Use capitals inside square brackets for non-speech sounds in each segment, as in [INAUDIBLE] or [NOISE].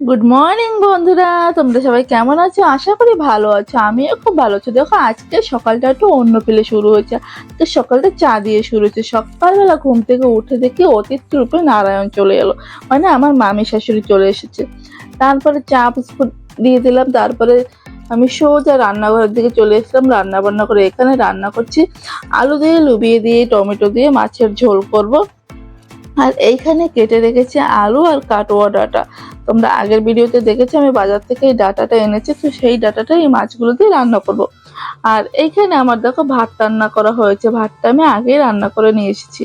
Good morning বন্ধুরা। তোমরা সবাই কেমন আছো? আশা করি ভালো আছো। আমিও খুব ভালো আছি। দেখো, আজকে সকালটা একটু অন্য পেলে শুরু হয়েছে। আজকে সকালটা চা দিয়ে শুরু হয়েছে। সকালবেলা ঘুম থেকে উঠে দেখি অতিথি রূপে নারায়ণ চলে এলো। মানে আমার মামি শাশুড়ি চলে এসেছে। তারপরে চা বিস্কুট দিয়ে দিলাম। তারপরে আমি সোজা রান্নাঘরের দিকে চলে এসেলাম রান্না বান্না করে এখানে রান্না করছি। আলু দিয়ে লুবিয়ে দিয়ে, টমেটো দিয়ে মাছের ঝোল করব। আর এইখানে কেটে রেখেছি আলু আর কাটোয়া ডাটা। তোমরা আগের ভিডিওতে দেখেছ, আমি বাজার থেকে এই ডাটাটা এনেছি, তো সেই ডাটাটা এই মাছগুলো দিয়ে রান্না করব। আর এইখানে আমার দেখো ভাত রান্না করা হয়েছে, ভাতটা আমি আগেই রান্না করে নিয়ে এসেছি।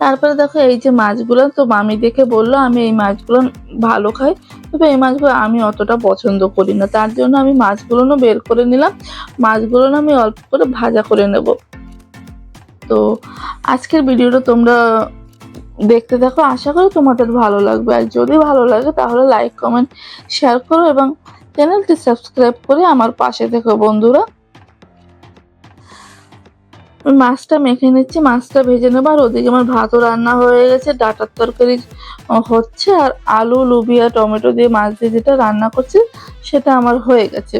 তারপরে দেখো এই যে মাছগুলো, তো মামি দেখে বলল, আমি এই মাছগুলো ভালো খাই। তবে এই মাছগুলো আমি অতটা পছন্দ করি না, তার জন্য আমি মাছগুলো বের করে নিলাম। মাছগুলো আমি অল্প করে ভাজা করে নেব। তো আজকের ভিডিওটা তোমরা দেখতে দেখো আশা করি তোমাদের ভালো লাগবে। আর যদি ভালো লাগে তাহলে লাইক কমেন্ট শেয়ার করো এবং চ্যানেলটি সাবস্ক্রাইব করে আমার পাশে দেখো বন্ধুরা। মাছটা মেখে নিচ্ছি মাছটা ভেজে নেব। আর ওদিকে আমার ভাতও রান্না হয়ে গেছে ডাটার তরকারি হচ্ছে। আর আলু লুবিয়া টমেটো দিয়ে মাছ দিয়ে যেটা রান্না করছি সেটা আমার হয়ে গেছে।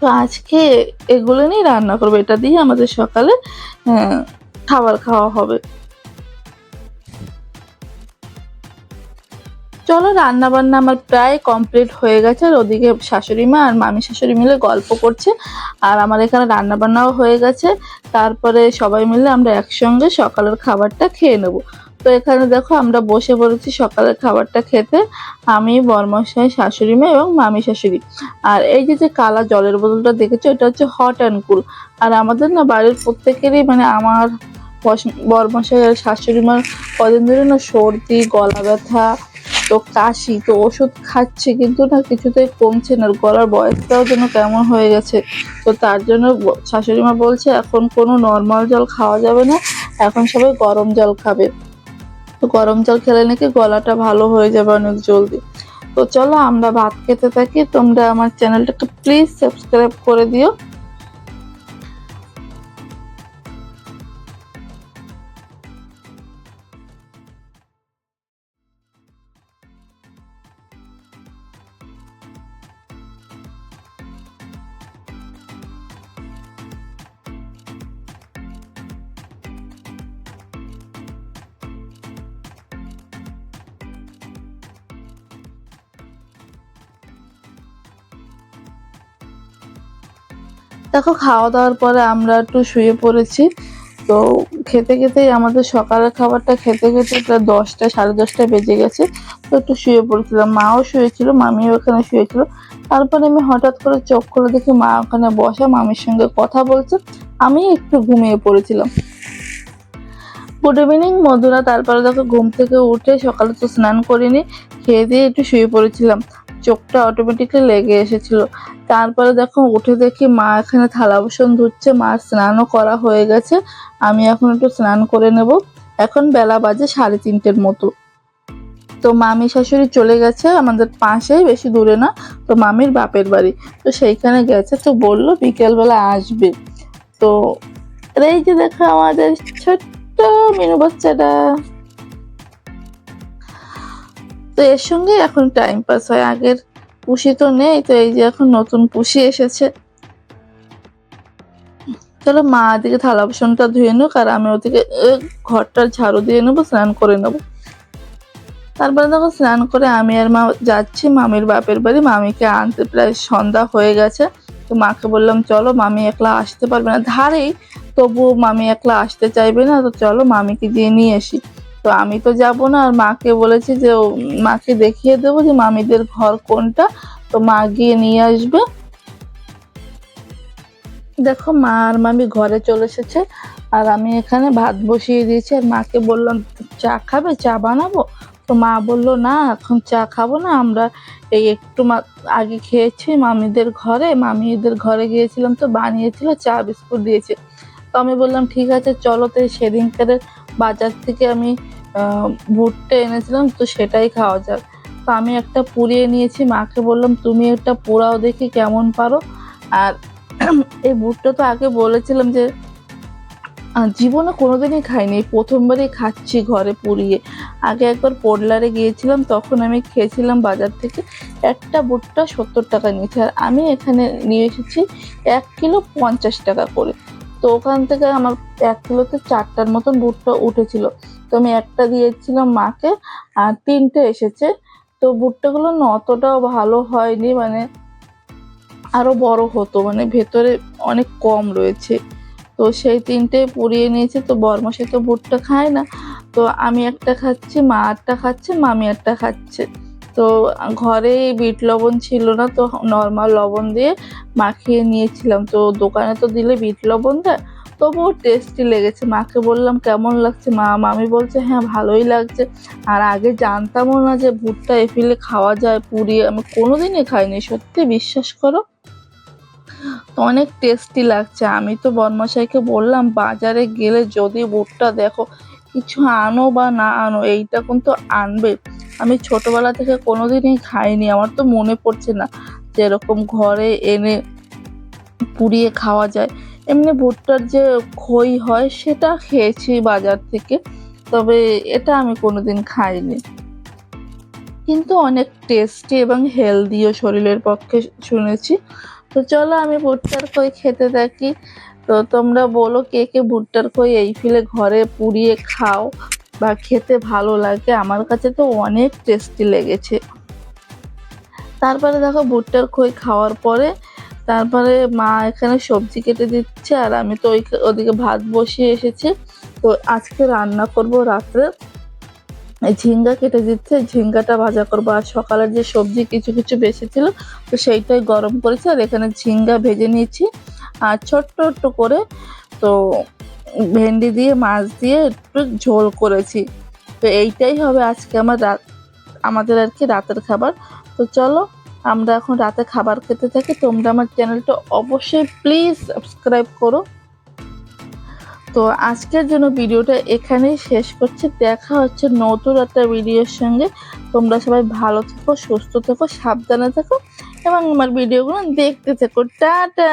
তো আজকে এগুলো নিয়ে রান্না করব। এটা দিয়ে আমাদের সকালে আহ, খাবার খাওয়া হবে। চলো রান্না বান্না আমার প্রায় কমপ্লিট হয়ে গেছে। আর ওদিকে শাশুড়ি মা আর মামি শাশুড়ি মিলে গল্প করছে। আর আমার এখানে রান্না বান্নাও হয়ে গেছে। তারপরে সবাই মিলে আমরা একসঙ্গে সকালের খাবারটা খেয়ে নেব। তো এখানে দেখো, আমরা বসে পড়েছি সকালের খাবারটা খেতে। আমি, বর্মশাই, শাশুড়ি মা এবং মামি শাশুড়ি। আর এই যে যে কালা জলের বোতলটা দেখেছ, এটা হচ্ছে হট অ্যান্ড কুল আর আমাদের না বাড়ির প্রত্যেকেরই মানে আমার বর্মশাই আর শাশুড়ি মার কদিন ধরে না সর্দি, গলা ব্যথা তো কাশি, তো ওষুধ খাচ্ছে কিন্তু না, কিছুতেই কমছে না। গলার বয়সটাও যেন কেমন হয়ে গেছে। তো তার জন্য শাশুড়ি মা বলছে, এখন কোনো নর্মাল জল খাওয়া যাবে না, এখন সবাই গরম জল খাবে। তো গরম জল খেলে নাকি গলাটা ভালো হয়ে যাবে অনেক জলদি। তো চলো আমরা ভাত খেতে থাকি, তোমরা আমার চ্যানেলটাকে প্লিজ সাবস্ক্রাইব করে দিও। দেখো খাওয়া দাওয়ার পরে আমরা একটু শুয়ে পড়েছি। তো খেতে খেতেই আমাদের সকালের খাবারটা খেতে খেতে প্রায় দশটা, সাড়ে দশটা বেজে গেছে। তো একটু শুয়ে পড়েছিলাম। মাও শুয়েছিল, মামিও ওখানে শুয়েছিল। তারপরে আমি হঠাৎ করে চোখ খুলে দেখি মা ওখানে বসা, মামির সঙ্গে কথা বলছে। আমি একটু ঘুমিয়ে পড়েছিলাম। Good evening Madhura. তারপরে দেখো, ঘুম থেকে উঠে সকালে তো স্নান করিনি, খেয়ে দিয়ে একটু শুয়ে পড়েছিলাম। চোখটা অটোমেটিকলি লেগে এসেছিল। তারপরে দেখো উঠে দেখি মা এখানে থালা বাসন ধুচ্ছে মার স্নানও করা হয়ে গেছে। আমি এখন একটু স্নান করে নেব। এখন বেলা বাজে সাড়ে তিনটের মতো। তো মামি শাশুড়ি চলে গেছে আমাদের পাশেই বেশি দূরে না, তো মামির বাপের বাড়ি। তো সেইখানে গেছে, তো বলল বিকেলবেলা আসবে। তো এই যে দেখো আমাদের ছোট্ট মিনু বাচ্চাটা। তো এর সঙ্গে এখন টাইম পাস হয়। আগের পুষি তো নেই, তো এই যে এখন নতুন পুষি এসেছে। চলো মা দিকে থালা বাসনটা ধুয়ে নেব আর আমি ওদিকে ঘরটা ঝাড়ু দিয়ে নেব, স্নান করে নেব। তারপরে দেখো স্নান করে আমি আর মা যাচ্ছি, মামির বাপের বাড়ি। মামিকে আনতে প্রায় সন্ধ্যা হয়ে গেছে। তো মাকে বললাম, চলো, মামি একলা আসতে পারবে না। ধারেই তবুও মামি একলা আসতে চাইবে না, তো চলো মামিকে দিয়ে নিয়ে আসি। তো আমি তো যাব না, আর মাকে বলেছি যে মাকে দেখিয়ে দেবো যে মামিদের ঘর কোনটা। তো মা গিয়ে নিয়ে আসবে। দেখো, মা আর মামি ঘরে চলে এসেছে, আর আমি এখানে ভাত বসিয়ে দিয়েছি, আর মাকে বললাম, চা খাবে? চা বানাবো? তো মা বলল, না, এখন চা খাব না, আমরা এই একটু আগে খেয়েছি মামিদের ঘরে মামিদের ঘরে গিয়েছিলাম তো, বানিয়েছিল, চা বিস্কুট দিয়েছে। তো আমি বললাম, ঠিক আছে, চলো তো সেদিনকার বাজার থেকে আমি ভুট্টা এনেছিলাম, তো সেটাই খাওয়া যাক। তো আমি একটা পুড়িয়ে নিয়েছি, মাকে বললাম, তুমি একটা পোড়াও দেখি কেমন পারো। আর [CLEARS THROAT] এই ভুট্টা তো আগে বলেছিলাম যে জীবনে কোনোদিনই খাইনি। প্রথমবারই খাচ্ছি ঘরে পুড়িয়ে। আগে একবার পোডলারে গিয়েছিলাম, তখন আমি খেয়েছিলাম বাজার থেকে একটা ভুট্টা সত্তর টাকা নিয়েছে। আর আমি এখানে নিয়ে এসেছি এক কিলো পঞ্চাশ টাকা করে। তো ওখান থেকে আমার এক কিলোতে চারটার মতন ভুট্টা উঠেছিল। তো আমি একটা দিয়েছিলাম মাকে, আর তিনটে এসেছে। তো ভুট্টাগুলো না অতটাও ভালো হয়নি মানে আরও বড় হতো মানে ভেতরে অনেক কম রয়েছে। তো সেই তিনটে পুড়িয়ে নিয়েছে, তো বরমাসে তো ভুট্টা খায় না। তো আমি একটা খাচ্ছি, মা একটা খাচ্ছে, মামি একটা খাচ্ছে। তো ঘরে বিট লবণ ছিল না, তো নর্মাল লবণ দিয়ে মাখিয়ে নিয়েছিলাম। তো দোকানে তো দিলে বিট লবণ দেয় তবুও টেস্টি লেগেছে। মাকে বললাম, কেমন লাগছে মা? মামি বলছে হ্যাঁ ভালোই লাগছে। আর আগে জানতামও না যে ভুট্টা এফিলে খাওয়া যায় পুড়িয়ে আমি কোনোদিনই খাইনি, সত্যি বিশ্বাস করো। অনেক টেস্টি লাগছে। আমি তো বর্মশাইকে বললাম, বাজারে গেলে যদি ভুট্টা দেখো, কিছু আনো বা না আনো, এইটা কিন্তু আনবে। আমি ছোটবেলা থেকে কোনোদিনই খাইনি, আমার তো মনে পড়ছে না যেরকম ঘরে এনে পুড়িয়ে খাওয়া যায়। এমনি ভুট্টার যে খই হয়, সেটা খেয়েছি বাজার থেকে। তবে এটা আমি কোনোদিন খাইনি। কিন্তু অনেক টেস্টি এবং হেলদিও শরীরের পক্ষে শুনেছি। তো চলো আমি ভুট্টার খই খেতে থাকি। তো তোমরা বলো কে কে ভুট্টার খই এই ফিলে ঘরে পুড়িয়ে খাও বা খেতে ভালো লাগে। আমার কাছে তো অনেক টেস্টি লেগেছে। তারপরে দেখো ভুট্টার খই খাওয়ার পরে তারপরে মা এখানে সবজি কেটে দিচ্ছে, আর আমি তো ওদিকে ভাত বসিয়ে এসেছি। তো আজকে রান্না করব রাত্রে। ঝিঙ্গা কেটে দিচ্ছে, ঝিঙ্গাটা ভাজা করব। আর সকালের যে সবজি কিছু কিছু বেশি ছিল তো সেইটাই গরম করেছি, আর এখানে ঝিঙ্গা ভেজে নিয়েছি। আর ছোট্ট একটু করে, তো ভেন্ডি দিয়ে, মাছ দিয়ে একটু ঝোল করেছি। তো এইটাই হবে আজকে আমার রাত আমাদের আর কি রাতের খাবার। তো চলো আমরা এখন রাতে খাবার খেতে থাকি। তোমরা আমার চ্যানেলটা অবশ্যই প্লিজ সাবস্ক্রাইব করো। তো আজকের জন্য ভিডিওটা এখানেই শেষ করছি। দেখা হচ্ছে নতুন একটা ভিডিওর সঙ্গে। তোমরা সবাই ভালো থেকো, সুস্থ থেকো, সাবধানে থেকো এবং আমার ভিডিওগুলো দেখতে থেকো। টাটা!